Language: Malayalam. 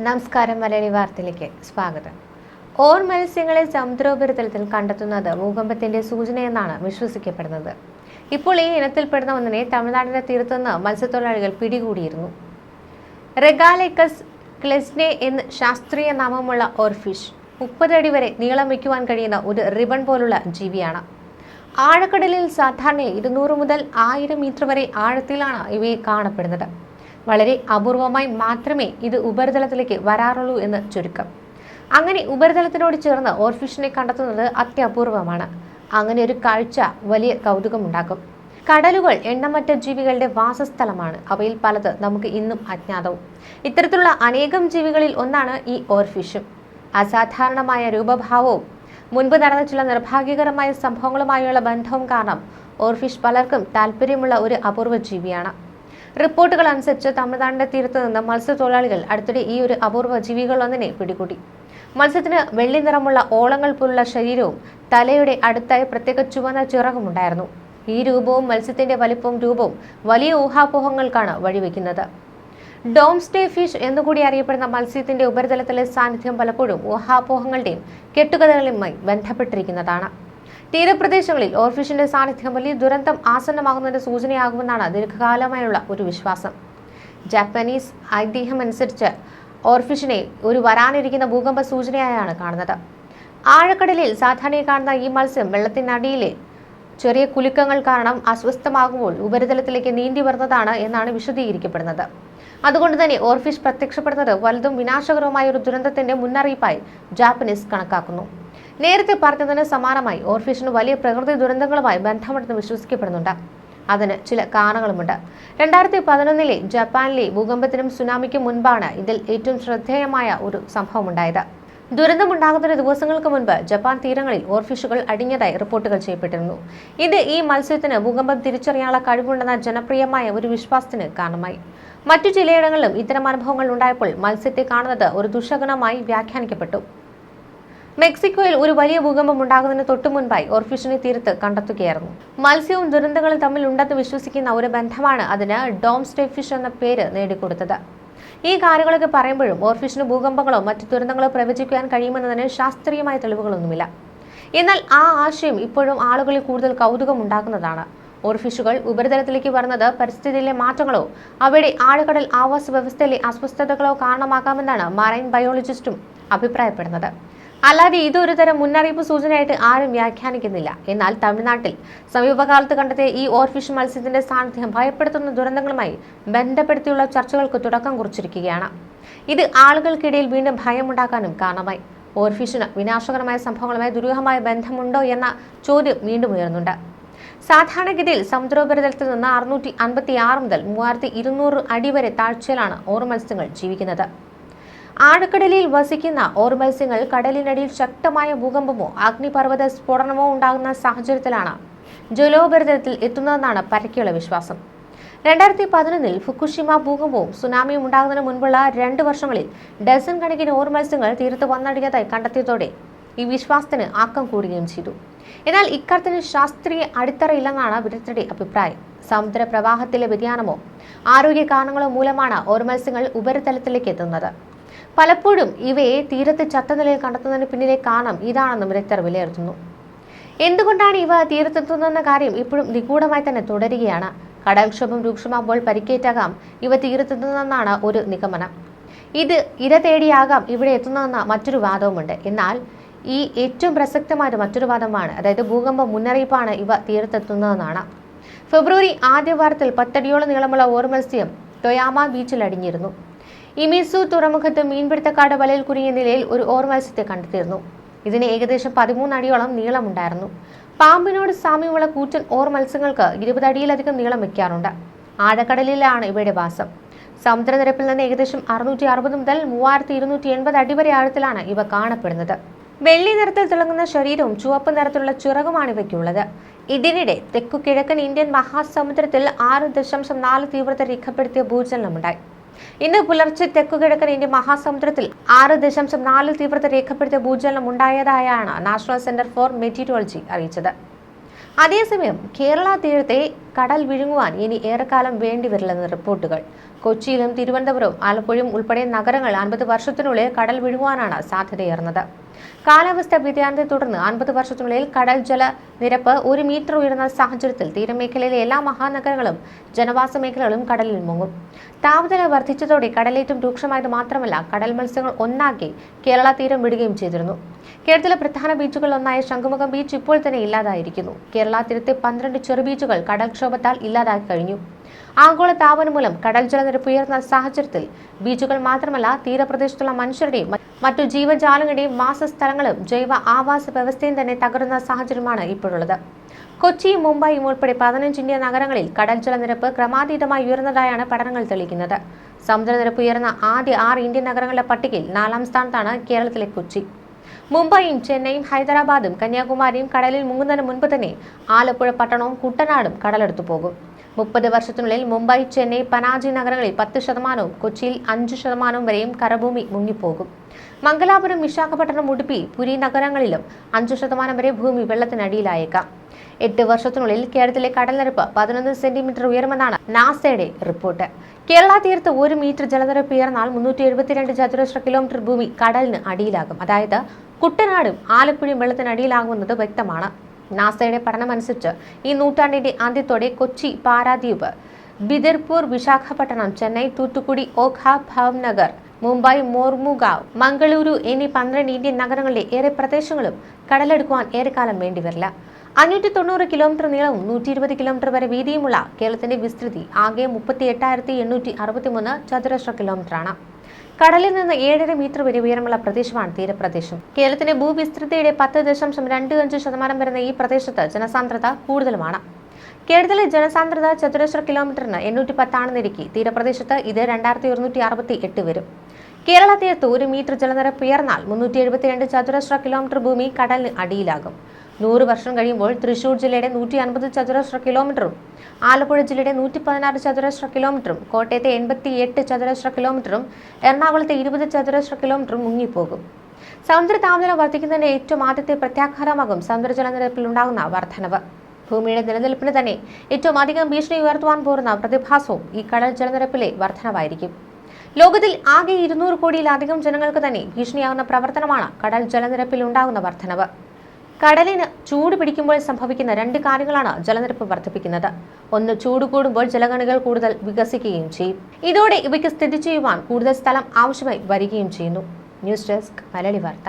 നമസ്കാരം മലയാളി വാർത്തയിലേക്ക് സ്വാഗതം. ഓർ മത്സ്യങ്ങളെ സമുദ്രോപരിതലത്തിൽ കണ്ടെത്തുന്നത് ഭൂകമ്പത്തിന്റെ സൂചനയെന്നാണ് വിശ്വസിക്കപ്പെടുന്നത്. ഇപ്പോൾ ഈ ഇനത്തിൽപ്പെടുന്ന ഒന്നിനെ തമിഴ്നാടിന്റെ തീരത്തുനിന്ന് മത്സ്യത്തൊഴിലാളികൾ പിടികൂടിയിരുന്നു. റെഗാലേക്കസ് ക്ലെസ്നെ എന്ന് ശാസ്ത്രീയ നാമമുള്ള ഓർഫിഷ് മുപ്പത് അടി വരെ നീളം വയ്ക്കുവാൻ കഴിയുന്ന ഒരു റിബൺ പോലുള്ള ജീവിയാണ്. ആഴക്കടലിൽ സാധാരണ ഇരുന്നൂറ് മുതൽ ആയിരം മീറ്റർ വരെ ആഴത്തിലാണ് ഇവയെ കാണപ്പെടുന്നത്. വളരെ അപൂർവമായി മാത്രമേ ഇത് ഉപരിതലത്തിലേക്ക് വരാറുള്ളൂ എന്ന് ചുരുക്കം. അങ്ങനെ ഉപരിതലത്തിനോട് ചേർന്ന് ഓർഫിഷിനെ കണ്ടെത്തുന്നത് അത്യപൂർവമാണ്. അങ്ങനെ ഒരു കാഴ്ച വലിയ കൗതുകമുണ്ടാക്കും. കടലുകൾ എണ്ണമറ്റ ജീവികളുടെ വാസസ്ഥലമാണ്. അവയിൽ പലത് നമുക്ക് ഇന്നും അജ്ഞാതവും. ഇത്തരത്തിലുള്ള അനേകം ജീവികളിൽ ഒന്നാണ് ഈ ഓർഫിഷും. അസാധാരണമായ രൂപഭാവവും മുൻപ് നടന്ന ചില നിർഭാഗ്യകരമായ സംഭവങ്ങളുമായുള്ള ബന്ധവും കാരണം ഓർഫിഷ് പലർക്കും താല്പര്യമുള്ള ഒരു അപൂർവ ജീവിയാണ്. റിപ്പോർട്ടുകൾ അനുസരിച്ച് തമിഴ്നാടിന്റെ തീരത്ത് നിന്ന് മത്സ്യത്തൊഴിലാളികൾ അടുത്തിടെ ഈ ഒരു അപൂർവ ജീവികളൊന്നിനെ പിടികൂടി. മത്സ്യത്തിന് വെള്ളി നിറമുള്ള ഓളങ്ങൾ പോലുള്ള ശരീരവും തലയുടെ അടുത്തായി പ്രത്യേക ചുവന്ന ചിറകുമുണ്ടായിരുന്നു ഈ രൂപവും മത്സ്യത്തിന്റെ വലിപ്പവും രൂപവും വലിയ ഊഹാപോഹങ്ങൾക്കാണ് വഴിവെക്കുന്നത്. ഡോംസ്റ്റേ ഫിഷ് എന്നുകൂടി അറിയപ്പെടുന്ന മത്സ്യത്തിന്റെ ഉപരിതലത്തിലെ സാന്നിധ്യം പലപ്പോഴും ഊഹാപോഹങ്ങളുടെയും കെട്ടുകഥകളുമായി ബന്ധപ്പെട്ടിരിക്കുന്നതാണ്. തീരപ്രദേശങ്ങളിൽ ഓർഫിഷിന്റെ സാന്നിധ്യം വലിയ ദുരന്തം ആസന്നമാകുന്നതിന്റെ സൂചനയാകുമെന്നാണ് ദീർഘകാലമായുള്ള ഒരു വിശ്വാസം. ജാപ്പനീസ് ഐതിഹ്യം അനുസരിച്ച് ഓർഫിഷിനെ ഒരു വരാനിരിക്കുന്ന ഭൂകമ്പ സൂചനയായാണ് കാണുന്നത്. ആഴക്കടലിൽ സാധാരണയായി കാണുന്ന ഈ മത്സ്യം വെള്ളത്തിനടിയിലെ ചെറിയ കുലുക്കങ്ങൾ കാരണം അസ്വസ്ഥമാകുമ്പോൾ ഉപരിതലത്തിലേക്ക് നീന്തി വരുന്നതാണ് എന്നാണ് വിശദീകരിക്കപ്പെടുന്നത്. അതുകൊണ്ട് തന്നെ ഓർഫിഷ് പ്രത്യക്ഷപ്പെടുന്നത് വലുതും വിനാശകരവുമായ ഒരു ദുരന്തത്തിന്റെ മുന്നറിയിപ്പായി ജാപ്പനീസ് കണക്കാക്കുന്നു. നേരത്തെ പറഞ്ഞതിന് സമാനമായി ഓർഫിഷിന് വലിയ പ്രകൃതി ദുരന്തങ്ങളുമായി ബന്ധമുണ്ടെന്ന് വിശ്വസിക്കപ്പെടുന്നുണ്ട്. അതിന് ചില കാരണങ്ങളുമുണ്ട്. രണ്ടായിരത്തി പതിനൊന്നിലെ ജപ്പാനിലെ ഭൂകമ്പത്തിനും സുനാമിക്കും മുൻപാണ് ഇതിൽ ഏറ്റവും ശ്രദ്ധേയമായ ഒരു സംഭവം സംഭവമുണ്ടായത്. ദുരന്തമുണ്ടാകുന്നതിന് ദിവസങ്ങൾക്ക് മുൻപ് ജപ്പാൻ തീരങ്ങളിൽ ഓർഫിഷുകൾ അടിഞ്ഞതായി റിപ്പോർട്ടുകൾ ചെയ്യപ്പെട്ടിരുന്നു. ഇത് ഈ മത്സ്യത്തിന് ഭൂകമ്പം തിരിച്ചറിയാനുള്ള കഴിവുണ്ടെന്ന ജനപ്രിയമായ ഒരു വിശ്വാസത്തിന് കാരണമായി. മറ്റു ചിലയിടങ്ങളിലും ഇത്തരം അനുഭവങ്ങൾ ഉണ്ടായപ്പോൾ മത്സ്യത്തെ കാണുന്നത് ഒരു ദുഷഗുണമായി വ്യാഖ്യാനിക്കപ്പെട്ടു. മെക്സിക്കോയിൽ ഒരു വലിയ ഭൂകമ്പം ഉണ്ടാകുന്നതിന് തൊട്ടു മുൻപായി ഓർഫിഷിനെ തീരത്ത് കണ്ടെത്തുകയായിരുന്നു. മത്സ്യവും ദുരന്തങ്ങളും തമ്മിൽ ഉണ്ടെന്ന് വിശ്വസിക്കുന്ന ഒരു ബന്ധമാണ് അതിന് ഡോം സ്റ്റേ ഫിഷ് എന്ന പേര് നേടിക്കൊടുത്തത്. ഈ കാര്യങ്ങളൊക്കെ പറയുമ്പോഴും ഓർഫിഷിന് ഭൂകമ്പങ്ങളോ മറ്റു ദുരന്തങ്ങളോ പ്രവചിക്കാൻ കഴിയുമെന്നതിന് ശാസ്ത്രീയമായ തെളിവുകളൊന്നുമില്ല. എന്നാൽ ആ ആശയം ഇപ്പോഴും ആളുകളിൽ കൂടുതൽ കൗതുകം ഉണ്ടാക്കുന്നതാണ്. ഓർഫിഷുകൾ ഉപരിതലത്തിലേക്ക് വരുന്നത് പരിസ്ഥിതിയിലെ മാറ്റങ്ങളോ അവയുടെ ആഴക്കടൽ ആവാസ വ്യവസ്ഥയിലെ അസ്വസ്ഥതകളോ കാരണമാകാമെന്നാണ് മറൈൻ ബയോളജിസ്റ്റും അഭിപ്രായപ്പെടുന്നത്. അല്ലാതെ ഇതൊരു തരം മുന്നറിയിപ്പ് സൂചനയായിട്ട് ആരും വ്യാഖ്യാനിക്കുന്നില്ല. എന്നാൽ തമിഴ്നാട്ടിൽ സമീപകാലത്ത് കണ്ടെത്തിയ ഈ ഓർഫിഷ് മത്സ്യത്തിന്റെ സാന്നിധ്യം ഭയപ്പെടുത്തുന്ന ദുരന്തങ്ങളുമായി ബന്ധപ്പെടുത്തിയുള്ള ചർച്ചകൾക്ക് തുടക്കം കുറിച്ചിരിക്കുകയാണ്. ഇത് ആളുകൾക്കിടയിൽ വീണ്ടും ഭയമുണ്ടാക്കാനും കാരണമായി. ഓർഫിഷിന് വിനാശകരമായ സംഭവങ്ങളുമായി ദുരൂഹമായ ബന്ധമുണ്ടോ എന്ന ചോദ്യം വീണ്ടും ഉയർന്നുണ്ട്. സാധാരണഗതിയിൽ സമുദ്രോപരിതലത്തിൽ നിന്ന് അറുന്നൂറ്റി അൻപത്തി ആറ് മുതൽ മൂവായിരത്തി ഇരുന്നൂറ് അടി വരെ താഴ്ചയിലാണ് ഓർ മത്സ്യങ്ങൾ ജീവിക്കുന്നത്. ആഴക്കടലിൽ വസിക്കുന്ന ഓർ മത്സ്യങ്ങൾ കടലിനടിയിൽ ശക്തമായ ഭൂകമ്പമോ അഗ്നിപർവത സ്ഫോടനമോ ഉണ്ടാകുന്ന സാഹചര്യത്തിലാണ് ജലോപരിതലത്തിൽ എത്തുന്നതെന്നാണ് പരക്കെയുള്ള വിശ്വാസം. രണ്ടായിരത്തി പതിനൊന്നിൽ ഫുക്കുഷിമ ഭൂകമ്പവും സുനാമിയും ഉണ്ടാകുന്നതിന് മുൻപുള്ള രണ്ട് വർഷങ്ങളിൽ ഡസൻ കണക്കിന് ഓർ മത്സ്യങ്ങൾ തീരത്ത് വന്നടിഞ്ഞതായി കണ്ടെത്തിയതോടെ ഈ വിശ്വാസത്തിന് ആക്കം കൂടുകയും ചെയ്തു. എന്നാൽ ഇക്കാര്യത്തിന് ശാസ്ത്രീയ അടിത്തറയില്ലെന്നാണ് വിദഗ്ധരുടെ അഭിപ്രായം. സമുദ്ര പ്രവാഹത്തിലെ വ്യതിയാനമോ ആരോഗ്യ കാരണങ്ങളോ മൂലമാണ് ഓർ മത്സ്യങ്ങൾ ഉപരിതലത്തിലേക്ക് എത്തുന്നത്. പലപ്പോഴും ഇവയെ തീരത്ത് ചത്ത നിലയിൽ കണ്ടെത്തുന്നതിന് പിന്നിലെ കാരണം ഇതാണെന്നും വിദഗ്ധർ വിലയിരുത്തുന്നു. എന്തുകൊണ്ടാണ് ഇവ തീരത്തെത്തുന്നതെന്ന കാര്യം ഇപ്പോഴും നിഗൂഢമായി തന്നെ തുടരുകയാണ്. കടൽക്ഷോഭം രൂക്ഷമാകുമ്പോൾ പരിക്കേറ്റാകാം ഇവ തീരത്തെത്തുന്നതെന്നാണ് ഒരു നിഗമനം. ഇത് ഇര തേടിയാകാം ഇവിടെ എത്തുന്നതെന്ന മറ്റൊരു വാദവുമുണ്ട്. എന്നാൽ ഈ ഏറ്റവും പ്രസക്തമായ മറ്റൊരു വാദമാണ് അതായത് ഭൂകമ്പ മുന്നറിയിപ്പാണ് ഇവ തീരത്തെത്തുന്നതെന്നാണ്. ഫെബ്രുവരി ആദ്യ വാരത്തിൽ പത്തടിയോളം നീളമുള്ള ഓർമത്സ്യം ടൊയാമ ബീച്ചിൽ അടിഞ്ഞിരുന്നു. ഇമിസു തുറമുഖത്ത് മീൻപിടുത്തക്കാട് വലയിൽ കുരുങ്ങിയ നിലയിൽ ഒരു ഓർ മത്സ്യത്തെ കണ്ടെത്തിയിരുന്നു. ഇതിന് ഏകദേശം പതിമൂന്ന് അടിയോളം നീളമുണ്ടായിരുന്നു. പാമ്പിനോട് സാമ്യമുള്ള കൂറ്റൻ ഓർ മത്സ്യങ്ങൾക്ക് ഇരുപത് അടിയിലധികം നീളം വയ്ക്കാറുണ്ട് ആഴക്കടലിലാണ് ഇവയുടെ വാസം. സമുദ്രനിരപ്പിൽ നിന്ന് ഏകദേശം അറുന്നൂറ്റി അറുപത് മുതൽ മൂവായിരത്തി ഇരുന്നൂറ്റി എൺപത് അടി വരെ ആഴത്തിലാണ് ഇവ കാണപ്പെടുന്നത്. വെള്ളി നിറത്തിൽ തിളങ്ങുന്ന ശരീരവും ചുവപ്പ് നിറത്തിലുള്ള ചിറകുമാണ് ഇവയ്ക്കുള്ളത്. ഇതിനിടെ തെക്കു കിഴക്കൻ ഇന്ത്യൻ മഹാസമുദ്രത്തിൽ ആറ് ദശാംശം നാല് തീവ്രത രേഖപ്പെടുത്തിയ ഭൂചലനമുണ്ടായി. ഇന്ന് പുലർച്ചെ തെക്കു കിഴക്കൻ ഇന്ത്യൻ മഹാസമുദ്രത്തിൽ ആറ് ദശാംശം നാല് തീവ്രത രേഖപ്പെടുത്തിയ ഭൂചലനം ഉണ്ടായതായാണ് നാഷണൽ സെന്റർ ഫോർ മെറ്റീരിയോളജി അറിയിച്ചത്. അതേസമയം കേരള തീരത്തെ കടൽ വിഴുങ്ങുവാൻ ഇനി ഏറെക്കാലം വേണ്ടിവരില്ലെന്ന് റിപ്പോർട്ടുകൾ. കൊച്ചിയിലും തിരുവനന്തപുരവും ആലപ്പുഴയും ഉൾപ്പെടെ നഗരങ്ങൾ അൻപത് വർഷത്തിനുള്ളിൽ കടൽ വിഴുങ്ങുവാനാണ് സാധ്യതയേറുന്നത്. കാലാവസ്ഥാ വ്യതിയാനത്തെ തുടർന്ന് അൻപത് വർഷത്തിനുള്ളിൽ കടൽ ജല നിരപ്പ് ഒരു മീറ്റർ ഉയർന്ന സാഹചര്യത്തിൽ തീരമേഖലയിലെ എല്ലാ മഹാനഗരങ്ങളും ജനവാസ മേഖലകളും കടലിൽ മുങ്ങും. താപനില വർദ്ധിച്ചതോടെ കടലേറ്റം രൂക്ഷമായത് മാത്രമല്ല കടൽ മത്സ്യങ്ങൾ ഒന്നാകെ കേരള തീരം വിടുകയും ചെയ്തിരുന്നു. കേരളത്തിലെ പ്രധാന ബീച്ചുകളിലൊന്നായ ശംഖുമുഖം ബീച്ച് ഇപ്പോൾ തന്നെ ഇല്ലാതായിരിക്കുന്നു. കേരള തീരത്തെ പന്ത്രണ്ട് ചെറു ബീച്ചുകൾ കടൽക്ഷോഭത്താൽ ഇല്ലാതാക്കി കഴിഞ്ഞു. ആഗോള താപനം മൂലം കടൽ ജലനിരപ്പ് ഉയർന്ന സാഹചര്യത്തിൽ ബീച്ചുകൾ മാത്രമല്ല തീരപ്രദേശത്തുള്ള മനുഷ്യരുടെയും മറ്റു ജീവജാലങ്ങളുടെയും വാസസ്ഥലങ്ങളും ജൈവ ആവാസ വ്യവസ്ഥയും തന്നെ തകരുന്ന സാഹചര്യമാണ് ഇപ്പോഴുള്ളത്. കൊച്ചി മുംബൈയും ഉൾപ്പെടെ പതിനഞ്ച് ഇന്ത്യ നഗരങ്ങളിൽ കടൽ ജലനിരപ്പ് ക്രമാതീതമായി ഉയർന്നതായാണ് പഠനങ്ങൾ തെളിയിക്കുന്നത്. സമുദ്രനിരപ്പ് ഉയർന്ന ആദ്യ ആറ് ഇന്ത്യൻ നഗരങ്ങളുടെ പട്ടികയിൽ നാലാം സ്ഥാനത്താണ് കേരളത്തിലെ കൊച്ചി. മുംബൈയും ചെന്നൈയും ഹൈദരാബാദും കന്യാകുമാരിയും കടലിൽ മുങ്ങുന്നതിന് മുൻപ് തന്നെ ആലപ്പുഴ പട്ടണവും കുട്ടനാടും കടലെടുത്തു പോകും. മുപ്പത് വർഷത്തിനുള്ളിൽ മുംബൈ ചെന്നൈ പനാജി നഗരങ്ങളിൽ പത്ത് ശതമാനവും കൊച്ചിയിൽ അഞ്ച് ശതമാനവും വരെയും കരഭൂമി മുങ്ങിപ്പോകും. മംഗലാപുരം വിശാഖപട്ടണം ഉടുപ്പി പുരി നഗരങ്ങളിലും അഞ്ചു ശതമാനം വരെ ഭൂമി വെള്ളത്തിനടിയിലായേക്കാം. എട്ട് വർഷത്തിനുള്ളിൽ കേരളത്തിലെ കടൽനിരപ്പ് പതിനൊന്ന് സെന്റിമീറ്റർ ഉയരുമെന്നാണ് നാസയുടെ റിപ്പോർട്ട്. കേരള തീരത്ത് ഒരു മീറ്റർ ജലനിരപ്പ് ഉയർന്നാൽ മുന്നൂറ്റി എഴുപത്തിരണ്ട് ചതുരശ്ര കിലോമീറ്റർ ഭൂമി കടലിന് അടിയിലാകും. അതായത് കുട്ടനാടും ആലപ്പുഴയും വെള്ളത്തിനടിയിലാകുന്നത് വ്യക്തമാണ്. നാസയുടെ പഠനമനുസരിച്ച് ഈ നൂറ്റാണ്ടിന്റെ അന്ത്യത്തോടെ കൊച്ചി പാരാദ്വീപ് ബിദർപൂർ വിശാഖപട്ടണം ചെന്നൈ തൂത്തുക്കുടി ഓഖ ഭാവ്നഗർ മുംബൈ മോർമുഗാവ് മംഗളൂരു എന്നീ പന്ത്രണ്ട് ഇന്ത്യൻ നഗരങ്ങളിലെ ഏറെ പ്രദേശങ്ങളും കടലെടുക്കുവാൻ ഏറെക്കാലം വേണ്ടിവരില്ല. അഞ്ഞൂറ്റി തൊണ്ണൂറ് കിലോമീറ്റർ നീളവും നൂറ്റി ഇരുപത് കിലോമീറ്റർ വരെ വീതിയുമുള്ള കേരളത്തിന്റെ വിസ്തൃതി ആകെ മുപ്പത്തി എട്ടായിരത്തി എണ്ണൂറ്റി അറുപത്തിമൂന്ന് ചതുരശ്ര കിലോമീറ്ററാണ്. കടലിൽ നിന്ന് ഏഴര മീറ്റർ വരെ ഉയരമുള്ള പ്രദേശമാണ് തീരപ്രദേശം. കേരളത്തിന്റെ ഭൂവിസ്തൃതിയുടെ പത്ത് ദശാംശം രണ്ട് അഞ്ച് ശതമാനം വരുന്ന ഈ പ്രദേശത്ത് ജനസാന്ദ്രത കൂടുതലുമാണ്. കേരളത്തിലെ ജനസാന്ദ്രത ചതുരശ്ര കിലോമീറ്ററിന് എണ്ണൂറ്റി പത്താണെന്നിരിക്കെ തീരപ്രദേശത്ത് ഇത് രണ്ടായിരത്തി ഒരുന്നൂറ്റി അറുപത്തി എട്ട് വരും. കേരള തീരത്ത് ഒരു മീറ്റർ ജലനിരപ്പ് ഉയർന്നാൽ മുന്നൂറ്റി എഴുപത്തിരണ്ട് ചതുരശ്ര കിലോമീറ്റർ ഭൂമി കടലിന് അടിയിലാകും. നൂറ് വർഷം കഴിയുമ്പോൾ തൃശൂർ ജില്ലയുടെ നൂറ്റി അൻപത് ചതുരശ്ര കിലോമീറ്ററും ആലപ്പുഴ ജില്ലയുടെ നൂറ്റി പതിനാറ് ചതുരശ്ര കിലോമീറ്ററും കോട്ടയത്തെ എൺപത്തി എട്ട് ചതുരശ്ര കിലോമീറ്ററും എറണാകുളത്തെ ഇരുപത് ചതുരശ്ര കിലോമീറ്ററും മുങ്ങിപ്പോകും. സമുദ്ര താപനില വർദ്ധിക്കുന്നതിന്റെ ഏറ്റവും ആദ്യത്തെ പ്രത്യാഘാതമാകും സമുദ്ര ജലനിരപ്പിൽ ഉണ്ടാകുന്ന വർധനവ്. ഭൂമിയുടെ നിലനിൽപ്പിന് തന്നെ ഏറ്റവും അധികം ഭീഷണി ഉയർത്തുവാൻ പോകുന്ന പ്രതിഭാസവും ഈ കടൽ ജലനിരപ്പിലെ വർധനവായിരിക്കും. ലോകത്തിൽ ആകെ ഇരുന്നൂറ് കോടിയിലധികം ജനങ്ങൾക്ക് തന്നെ ഭീഷണിയാകുന്ന പ്രവർത്തനമാണ് കടൽ ജലനിരപ്പിൽ ഉണ്ടാകുന്ന വർധനവ്. കടലിന് ചൂട് പിടിക്കുമ്പോൾ സംഭവിക്കുന്ന രണ്ട് കാര്യങ്ങളാണ് ജലനിരപ്പ് വർദ്ധിപ്പിക്കുന്നത്. ഒന്ന് ചൂട് കൂടുമ്പോൾ ജലഗണികൾ കൂടുതൽ വികസിക്കുകയും ചെയ്യും. ഇതോടെ ഇവയ്ക്ക് സ്ഥിതി ചെയ്യുവാൻ കൂടുതൽ സ്ഥലം ആവശ്യമായി വരികയും ചെയ്യുന്നു. ന്യൂസ് ഡെസ്ക് മലയാളി വാർത്ത.